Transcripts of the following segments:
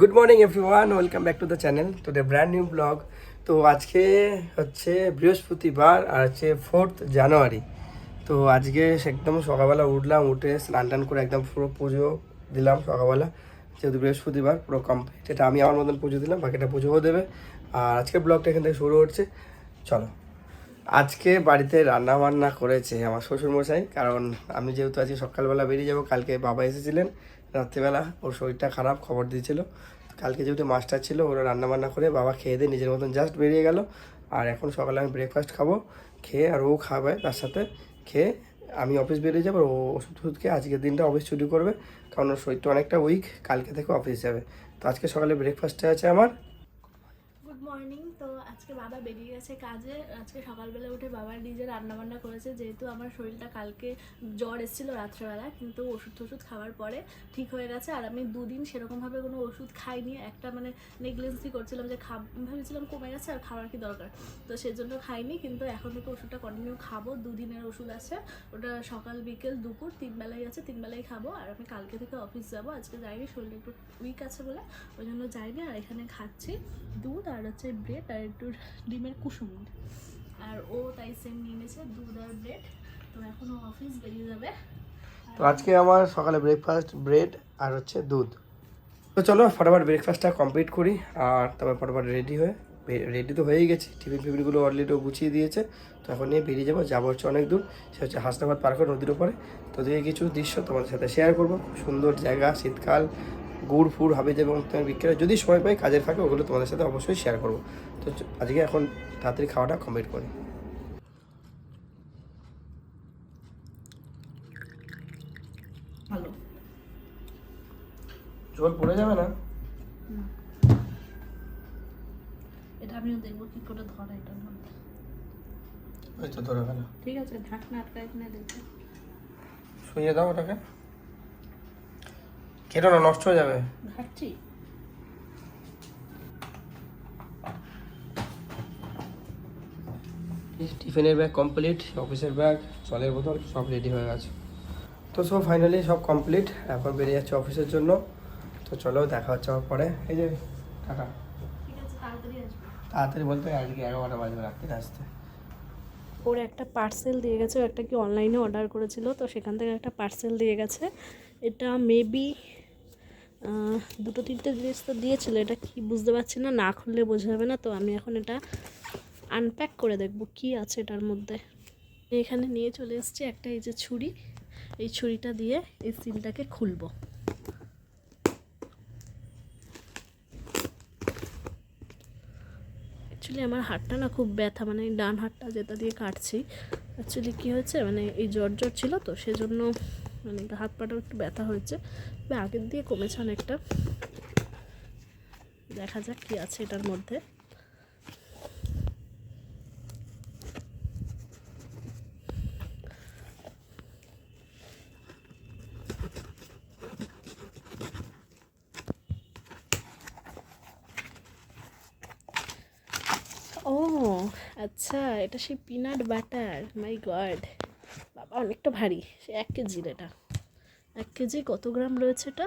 Good morning everyone welcome back to the channel to the brand new blog তো আজকে হচ্ছে বৃহস্পতিবার আর হচ্ছে ফোর্থ জানুয়ারি তো আজকে একদম সকালবেলা উঠলাম, উঠে স্নান টান করে একদম পুরো পুজো দিলাম সকালবেলা। যেহেতু বৃহস্পতিবার, পুরো কমপ্লিট এটা আমি আমার মতন পুজো দিলাম, বাকিটা পুজোও দেবে। আর আজকে ব্লগটা এখান থেকে শুরু হচ্ছে। চলো। আজকে বাড়িতে রান্না বান্না করেছে আমার শ্বশুরমশাই, কারণ আমি যেহেতু আজকে সকালবেলা বেরিয়ে যাব, কালকে বাবা এসেছিলেন, রাত্রিবেলা ওর শরীরটা খারাপ, খবর দিয়েছিল। কালকে যেহেতু মাস্টার ছিল, ওরা রান্না বান্না করে বাবা খেয়ে দিয়ে নিজের মতন জাস্ট বেরিয়ে গেল। আর এখন সকালে আমি ব্রেকফাস্ট খাব, খেয়ে আর ও খাবে তার সাথে, খেয়ে আমি অফিস বেরিয়ে যাব, ও ওষুধ টষুধ খেয়ে আজকের দিনটা অফিস ছুটি করবে, কারণ ওর শরীরটা অনেকটা উইক কালকে থেকে অফিস যাবে। তো আজকে সকালে ব্রেকফাস্টে আছে আমার। গুড মর্নিং আজকে বাবা বেরিয়ে গেছে কাজে, আজকে সকালবেলা উঠে বাবা নিজে রান্না বান্না করেছে, যেহেতু আমার শরীরটা কালকে জ্বর এসেছিল রাত্রেবেলা, কিন্তু ওষুধ টষুধ খাওয়ার পরে ঠিক হয়ে গেছে, আর আমি দুদিন সেরকমভাবে কোনো ওষুধ খাইনি, একটা মানে নেগলেন্সি করছিলাম যে খাব ভেবেছিলাম কমে গেছে আর খাওয়ার কি দরকার, তো সেজন্য খাইনি, কিন্তু এখন থেকে ওষুধটা কন্টিনিউ খাব, দুদিনের ওষুধ আছে, ওটা সকাল, বিকেল, দুপুর তিন বেলাই আছে তিন বেলাই খাব, আর আমি কালকে থেকে অফিস যাব, আজকে যাইনি, শরীরটা একটু উইক আছে বলে, ওই জন্য যাইনি, আর এখানে খাচ্ছি, দুধ আর হচ্ছে ব্রেড আর একটু ডিমের কুসুম আর ও তাই সেম নিয়ে নিয়েছে দুধ আর ব্রেড তো এখন ও অফিস বেরিয়ে যাবে। তো আজকে আমার সকালে ব্রেকফাস্ট ব্রেড আর হচ্ছে দুধ। তো চলো ফটাফট ব্রেকফাস্টটা কমপ্লিট করি আর তারপর ফটাফট রেডি হয়ে রেডি তো হয়েই গেছি। টিফিন ফিফিনগুলো অলরেডি গুছিয়ে দিয়েছে। তো এখন নিয়ে বেরিয়ে যাব। যাব হচ্ছে অনেক দূর। সে হচ্ছে হাসনাবাদ পার্ক নদীর ওপরে। তো দিকে কিছু দৃশ্য তোমাদের সাথে শেয়ার করব। খুব সুন্দর জায়গা শীতকাল গুড় ফুড় হবে এবং তোমার বিক্রি হয়। যদি সময় পাই কাজের ফাঁকে ওগুলো তোমাদের সাথে অবশ্যই শেয়ার করব। তো আজকে এখন তাড়াতাড়ি খাওয়াটা কমপ্লিট করি। জল পড়ে যাবে না? এটা আমিও দেখব কি করে ধরা তো ধরে গেল। ঠিক আছে ঢাকনা আটকায় কিনে দেখব শুয়ে দাও ওটাকে। কেটো না নষ্ট হয়ে যাবে। টিফিনের ব্যাগ কমপ্লিট অফিসের ব্যাগ জলের বোতল সব রেডি হয়ে গেছে। তো সব ফাইনালি সব কমপ্লিট এখন বেরিয়ে যাচ্ছে অফিসের জন্য। তো চলো দেখা হচ্ছে আমার পরে। এই যে আছে তাড়াতাড়ি তাড়াতাড়ি বলতে আজকে এগারোটা বাজবে রাত্রিতে আসতে। ওর একটা পার্সেল দিয়ে গেছে ও একটা কি অনলাইনে অর্ডার করেছিল তো সেখান থেকে একটা পার্সেল দিয়ে গেছে। এটা মেবি দুটো তিনটে জিনিস তো দিয়েছিল, এটা কি বুঝতে পারছি না না খুললে বোঝা যাবে না, তো আমি এখন এটা আনপ্যাক করে দেখব কি আছে এটার মধ্যে। এখানে নিয়ে চলে এসেছি একটা এই যে ছুরি, এই ছুরিটা দিয়ে এই সিলটাকে খুলবো। অ্যাকচুয়ালি আমার হাতটা না খুব ব্যথা মানে ডান হাতটা যেটা দিয়ে কাটছি অ্যাকচুয়ালি কী হয়েছে মানে এই জ্বর জ্বর ছিল তো, সেজন্য মানে হাত পাটাও একটু ব্যথা হয়েছে। তবে আগের দিয়ে কমেছে অনেকটা। দেখা যাক কী আছে এটার মধ্যে। ও আচ্ছা এটা সেই পিনাট বাটার মাই গড অনেকটা ভারী, সে এক কেজির এটা। এক কেজি কত গ্রাম রয়েছে এটা?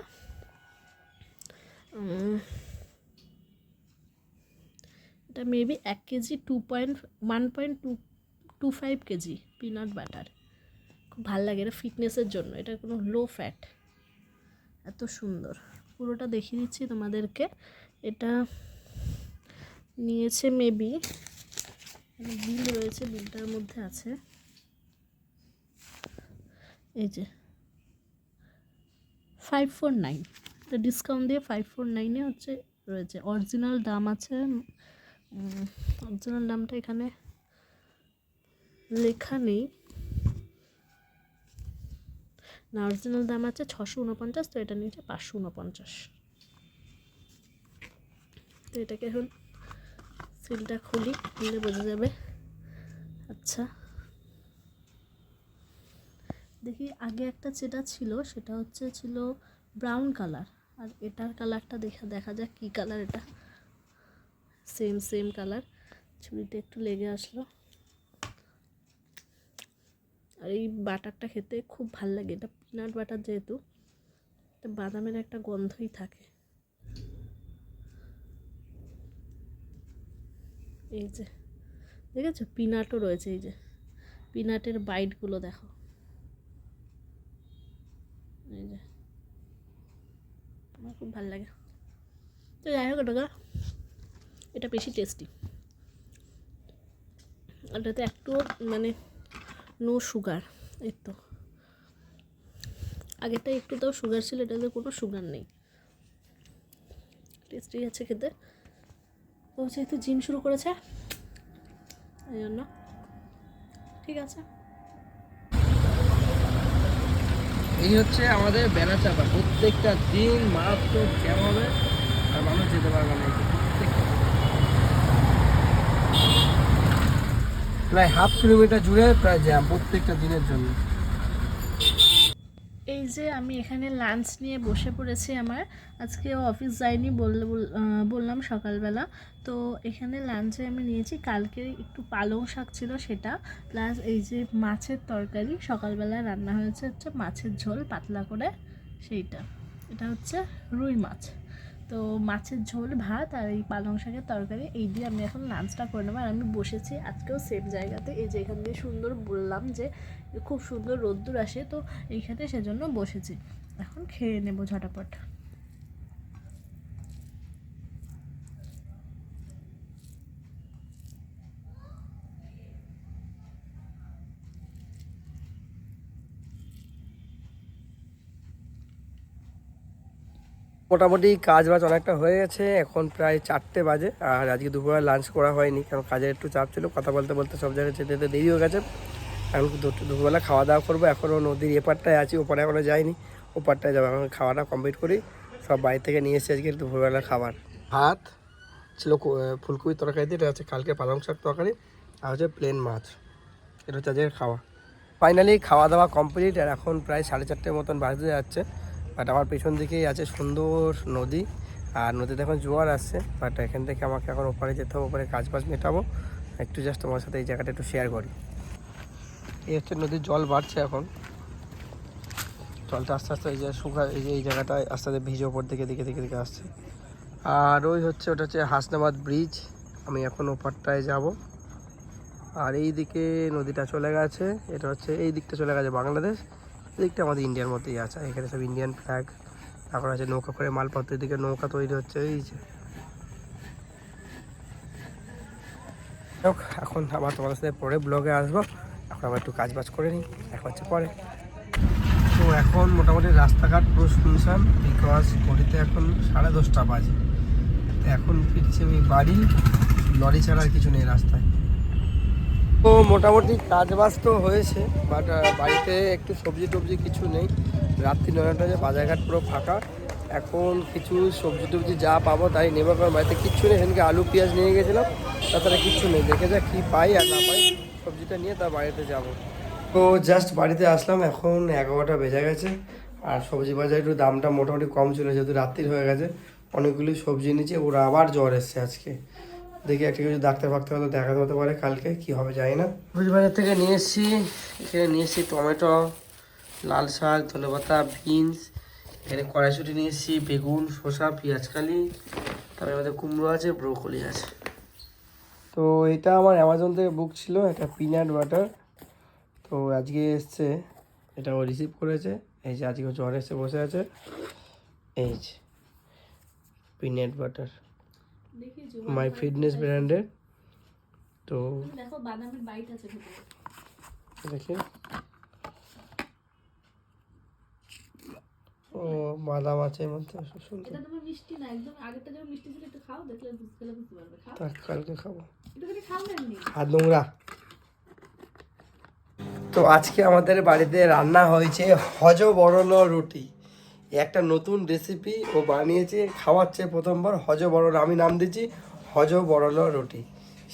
এটা মেবি এক KG two point one point two two five KG peanut butter খুব ভালো লাগে এটা ফিটনেসের জন্য, এটা কোনো লো ফ্যাট এত সুন্দর। পুরোটা দেখিয়ে দিচ্ছি তোমাদেরকে। এটা নিয়েছে মেবি বিল রয়েছে বিলটার মধ্যে আছে। এই যে ফাইভ ফোর নাইন তো ডিসকাউন্ট দিয়ে ফাইভ ফোর নাইনে হচ্ছে রয়েছে। অরিজিনাল দাম আছে অরিজিনাল দামটা এখানে লেখা নেই। না অরিজিনাল দাম আছে ছশো উনপঞ্চাশ, তো এটা নিয়েছে পাঁচশো উনপঞ্চাশ। তো এটাকে এখন সিলটা খুলি, খুললে বোঝা যাবে। আচ্ছা। দেখি আগে একটা যেটা ছিল, সেটা হচ্ছে ছিল ব্রাউন কালার আর এটার কালারটা দেখা দেখা যাক কী কালার এটা। সেম সেম কালার ছুরিতে একটু লেগে আসলো। আর এই বাটারটা খেতে খুব ভালো লাগে। এটা পিনাট বাটার যেহেতু এটা বাদামের একটা গন্ধই থাকে। এই যে, দেখেছ? পিনাটও রয়েছে এই যে। পিনাটের বাইটগুলো দেখো। এই যে। আমার খুব ভালো লাগে। তো যাই হোক ওটা এটা বেশি টেস্টি ওটাতে একটু মানে নো সুগার এই তো। আগেরটা একটু তাও সুগার ছিল, এটাতে কোনো সুগার নেই। টেস্টি আছে খেতে। ও, যেহেতু জিম শুরু করেছে, এই জন্য। ঠিক আছে। এই হচ্ছে আমাদের বেলা চাপা। প্রত্যেকটা দিন মারাত্মক কেমন হবে? আর মানুষ যেতে পারবে না প্রায় হাফ কিলোমিটার জুড়ে প্রায় জ্যাম প্রত্যেকটা দিনের জন্য। যে আমি এখানে লাঞ্চ নিয়ে বসে পড়েছি আমার। আজকে অফিস যাইনি বললে, বল- বললাম সকালবেলা। তো এখানে লাঞ্চে আমি নিয়েছি। কালকে একটু পালং শাক ছিল সেটা। প্লাস এই যে মাছের তরকারি, সকালবেলা রান্না হয়েছে হচ্ছে মাছের ঝোল, পাতলা করে সেইটা। এটা হচ্ছে রুই মাছ। তো মাছের ঝোল, ভাত আর এই পালং শাকের তরকারি, এই দিয়ে আমি এখন লাঞ্চটা করে নেব। আর আমি বসেছি আজকেও সেফ জায়গাতে, এই যে এখান দিয়ে সুন্দর বললাম যে খুব সুন্দর রোদ্দুর আসে, তো এইখানে সেজন্য বসেছি। এখন খেয়ে নেব ঝটাপট। মোটামুটি কাজ বাজ অনেকটা হয়ে গেছে, এখন প্রায় চারটে বাজে। আর আজকে দুপুরে লাঞ্চ করা হয়নি, কারণ কাজের একটু চাপ ছিল, কথা বলতে বলতে সব জায়গায় যেতে যেতে দেরি হয়ে গেছে। এখন দুপুরবেলা খাওয়া দাওয়া করব, এখনও নদীর এপারটায় আছি ওপারে এখনও যাইনি। ওপারটায় যাব, এখন খাওয়াটা কমপ্লিট করি, সব বাড়ি থেকে নিয়ে এসেছি আজকে দুপুরবেলা খাবার। ভাত ছিল ফুলকপির তরকারি এটা হচ্ছে কালকে পালং শাক তরকারি, আর হচ্ছে প্লেন মাছ। এটা হচ্ছে খাওয়া। ফাইনালি খাওয়া দাওয়া কমপ্লিট আর এখন প্রায় সাড়ে চারটের মতন বাজতে যাচ্ছে। বাট আমার পেছন দিকেই আছে সুন্দর নদী। আর নদীতে এখন জোয়ার আসছে বাট এখান থেকে আমাকে এখন ওপারে যেতে হবে, ওপারে কাজ বাজ মেটাবো। একটু জাস্ট তোমার সাথে এই জায়গাটা একটু শেয়ার করি। এই হচ্ছে নদীর জল বাড়ছে এখন। জলটা আস্তে আস্তে এই যে শুকা, এই যে এই জায়গাটায় আস্তে আস্তে ভিজে ওপর দিকে দিকে দিকে দিকে আসছে। আর ওই হচ্ছে, ওটা হচ্ছে হাসনাবাদ ব্রিজ আমি এখন ওপারটায় যাব। আর এই দিকে নদীটা চলে গেছে, এটা হচ্ছে, এই দিকটা চলে গেছে বাংলাদেশ। এই দিকটা আমাদের ইন্ডিয়ার মধ্যেই আছে। এখানে সব ইন্ডিয়ান ফ্ল্যাগ তারপর আছে নৌকা করে মালপত্রের দিকে নৌকা তৈরি হচ্ছে, এই যে। এখন আবার তোমাদের সাথে পরে ব্লগে আসব। এখন আবার একটু কাজ বাজ করে নিই এখন হচ্ছে পরে। তো এখন মোটামুটি রাস্তাঘাট পুরো শুনশান বিকজ ঘড়িতে এখন সাড়ে দশটা বাজে। এখন ফিরছি আমি বাড়ি, লরি ছাড়া আর কিছু নেই রাস্তায়। তো মোটামুটি কাজ বাজ তো হয়েছে বাট বাড়িতে একটু সবজি টবজি কিছু নেই। রাত্রি নয়টা যে বাজারঘাট পুরো ফাঁকা। এখন কিছু সবজি টবজি যা পাবো তাই নেব। কারণ বাড়িতে কিচ্ছু নেই। সেদিনকে আলু, পেঁয়াজ নিয়ে গেছিলাম, তাছাড়া কিচ্ছু নেই। দেখে যা কী পাই আর না পাই, সবজিটা নিয়ে তার বাড়িতে যাব। তো জাস্ট বাড়িতে আসলাম, এখন এগারোটা বেজে গেছে। আর সবজি বাজারে একটু দামটা মোটামুটি কম ছিল যেহেতু রাত্রির হয়ে গেছে। অনেকগুলি সবজি নিচে ওরা আবার জ্বর এসছে আজকে। দেখি একটা কিছু ডাক্তার ফাক্তার হয়তো দেখাতে হতে পারে কালকে কি হবে জানি না। বাজার থেকে নিয়ে এসেছি এখানে নিয়ে এসেছি টমেটো লাল শাক ধনেপাতা বিনস এখানে কড়াইশুটি নিয়ে এসেছি বেগুন শসা পেঁয়াজকালি তারপরে আমাদের কুমড়ো আছে ব্রোকলি আছে। তো এটা আমার অ্যামাজন থেকে বুক ছিল এটা পিনাট বাটার তো আজকে এসছে এটা ও রিসিভ করেছে। এই যে আজকে জ্বর এসে বসে আছে। এই যে পিনাট বাটার মাই ফিটনেস ব্র্যান্ডের তো দেখো বাদামের বাইট আছে দেখি। ও বাদাম আছে এর মধ্যে সুন্দর এটা তোমার মিষ্টি না একদম আগেরটা যেমন মিষ্টি ছিল একটু খাও দেখলে বুঝতে গেলে বুঝতে পারবে। খাও। কালকে খাব। একটু খালি খাও না এমনি? হাত নোংরা। তো আজকে আমাদের বাড়িতে রান্না হয়েছে হজ বরল রুটি। একটা নতুন রেসিপি ও বানিয়েছে খাওয়াচ্ছে প্রথমবার হজ বরল আমি নাম দিচ্ছি হজ বরল রুটি।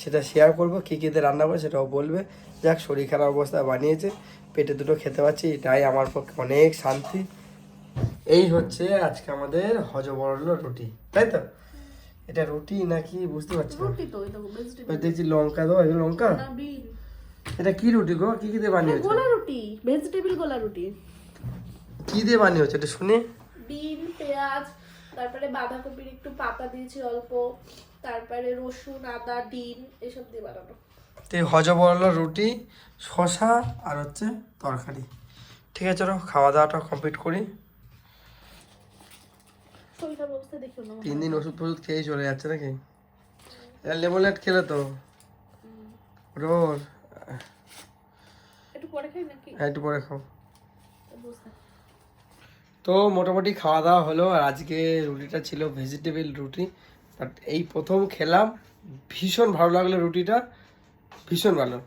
সেটা শেয়ার করব কী কী দিয়ে রান্না করে সেটাও বলবে। যাক শরীর খারাপ অবস্থায় বানিয়েছে পেটে দুটো খেতে পাচ্ছি এটাই আমার পক্ষে অনেক শান্তি। এই হচ্ছে আজকে আমাদের হজ বরল রুটি তাই তো? এটা রুটি নাকি বুঝতে পারছি না। দেখছি লঙ্কা দাও এগুলো লঙ্কা? এটা কি রুটি গো? কি কি দিয়ে বানিয়েছো? গোলা রুটি ভেজিটেবল গোলা রুটি। কি দিয়ে বানিয়েছো এটা শুনে। বিন পেঁয়াজ তারপরে বাঁধাকপির একটু পাতা দিয়েছি অল্প তারপরে রসুন আদা ডিম এসব দিয়ে বানানো তো হজবরল রুটি শশা আর হচ্ছে তরকারি। ঠিক আছে চলো খাওয়া দাওয়াটা কমপ্লিট করি তিন দিন ওষুধ ফষুধ খেয়েই চলে যাচ্ছে নাকি? লেবুলেট খেলে তো। একটু পরে খাই নাকি? একটু পরে খাও। তো মোটামুটি খাওয়া দাওয়া হলো আর আজকে রুটিটা ছিল ভেজিটেবল রুটি। বাট এই প্রথম খেলাম, ভীষণ ভালো লাগল রুটিটা, ভীষণ ভালো।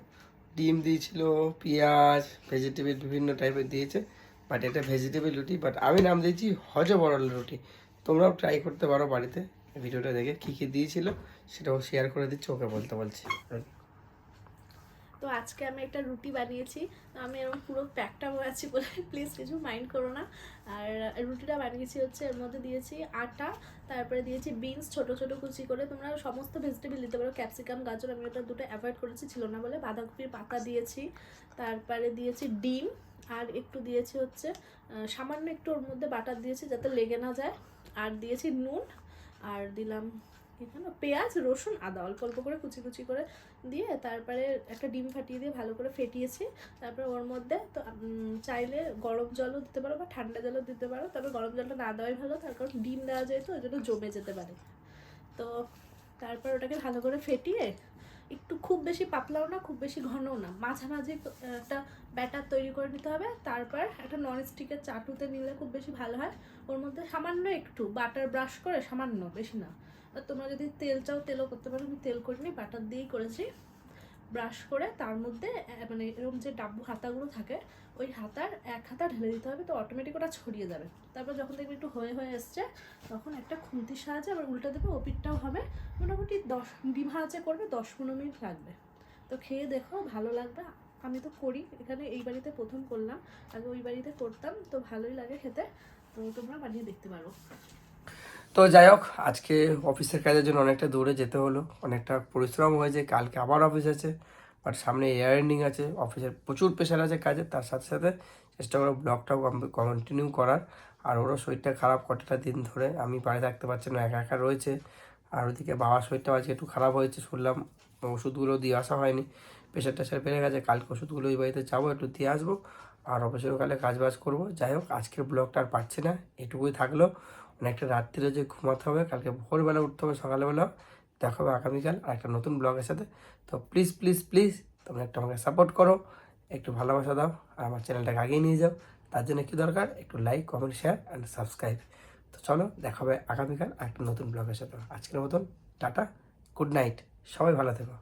ডিম দিয়েছিল, পেঁয়াজ ভেজিটেবল বিভিন্ন টাইপের দিয়েছে বাট এটা ভেজিটেবল রুটি বাট আমি নাম দিয়েছি হজ বরল রুটি। তোমরাও ট্রাই করতে পারো বাড়িতে ভিডিওটা দেখে কী কী দিয়েছিল, সেটাও শেয়ার করে দিচ্ছি, ওকে বলতে বলছি। তো আজকে আমি একটা রুটি বানিয়েছি, তো আমি এরকম পুরো প্যাকটা আছি বলে প্লিজ কিছু মাইন্ড করো না। আর রুটিটা বানিয়েছি হচ্ছে, এর মধ্যে দিয়েছি আটা, তারপরে দিয়েছি বিনস ছোট ছোট কুচি করে। তোমরা সমস্ত ভেজিটেবল দিতে পারো ক্যাপসিকাম গাজর, আমি ওটা দুটো অ্যাভয়েড করেছি, ছিল না বলে। বাঁধাকপির পাতা দিয়েছি, তারপরে দিয়েছি ডিম, আর একটু দিয়েছি হচ্ছে সামান্য একটু ওর মধ্যে বাটার দিয়েছি যাতে লেগে না যায়। আর দিয়েছি নুন, আর দিলাম এখানে পেঁয়াজ, রসুন, আদা অল্প অল্প করে কুচি কুচি করে দিয়ে তারপরে একটা ডিম ফাটিয়ে দিয়ে ভালো করে ফেটিয়েছি। তারপরে ওর মধ্যে তো চাইলে গরম জলও দিতে পারো বা ঠান্ডা জলও দিতে পারো। তবে গরম জলটা না দেওয়াই ভালো, তার কারণ ডিম দেওয়া যায় তো, ওই জন্য জমে যেতে পারে। তো তারপর ওটাকে ভালো করে ফেটিয়ে একটু খুব বেশি পাতলাও না, খুব বেশি ঘনও না, মাঝামাঝি একটা ব্যাটার তৈরি করে নিতে হবে। তারপর একটা নন স্টিকের চাটুতে নিলে খুব বেশি ভালো হয়। ওর মধ্যে সামান্য একটু বাটার ব্রাশ করে, সামান্য, বেশি না। আর তোমরা যদি তেল চাও, তেলও করতে পারো। আমি তেল করিনি বাটার দিয়েই করেছি। ব্রাশ করে তার মধ্যে মানে এরকম যে ডাব্বু হাতাগুলো থাকে, ওই হাতার এক হাতা ঢেলে দিতে হবে, তো অটোমেটিক ওটা ছড়িয়ে যাবে। তারপর যখন দেখবে একটু হয়ে হয়ে এসছে, তখন একটা খুন্তির সাহায্যে আবার উল্টে দেবে ওপিটটাও হবে। মোটামুটি দশ ডিম হাঁচে করবে, দশ পনেরো মিনিট লাগবে। তো খেয়ে দেখো, ভালো লাগবে। আমি তো করি, এখানে এই বাড়িতে প্রথম করলাম, আগে ওই বাড়িতে করতাম, তো ভালোই লাগে খেতে। তো তোমরা বানিয়ে দেখতে পারো। তো যাই হোক, আজকে অফিসের কাজের জন্য অনেকটা দূরে যেতে হলো। অনেকটা পরিশ্রম হয়েছে, কালকে আবার অফিস আছে বাট সামনে এয়ার এন্ডিং আছে, অফিসের প্রচুর প্রেশার আছে কাজে তার সাথে সাথে চেষ্টা করো ব্লগটাও কন্টিনিউ করার। আর ওরও শরীরটা খারাপ কতটা দিন ধরে, আমি বাড়ি থাকতে পারছি না, একা একা রয়েছে। আর ওদিকে বাবার শরীরটাও আজকে একটু খারাপ হয়েছে, শুনলাম ওষুধগুলো দিয়ে আসা হয়নি প্রেশার টেশার বেড়ে গেছে, কালকে ওষুধগুলো ওই বাড়িতে যাব, একটু দিয়ে আসব। আর অবসর কালে কাজ বাজ করব। যাই হোক, আজকের ব্লগটা আর পারছি না, এটুকুই থাকল। অনেকটা রাত্রিরে যে ঘুমাতে হবে, কালকে ভোরবেলা উঠতে হবে, সকালবেলা। দেখা হবে আগামীকাল আর একটা নতুন ব্লগের সাথে। তো প্লিজ প্লিজ প্লিজ তোমরা একটু আমাকে সাপোর্ট করো, একটু ভালোবাসা দাও আর আমার চ্যানেলটাকে আগিয়ে নিয়ে যাও। তার জন্য কী দরকার? একটু like comment share and subscribe তো চলো, দেখা হবে আগামীকাল আর একটা নতুন ব্লগের সাথে। আজকের মতন, টাটা গুড নাইট সবাই ভালো থেকো।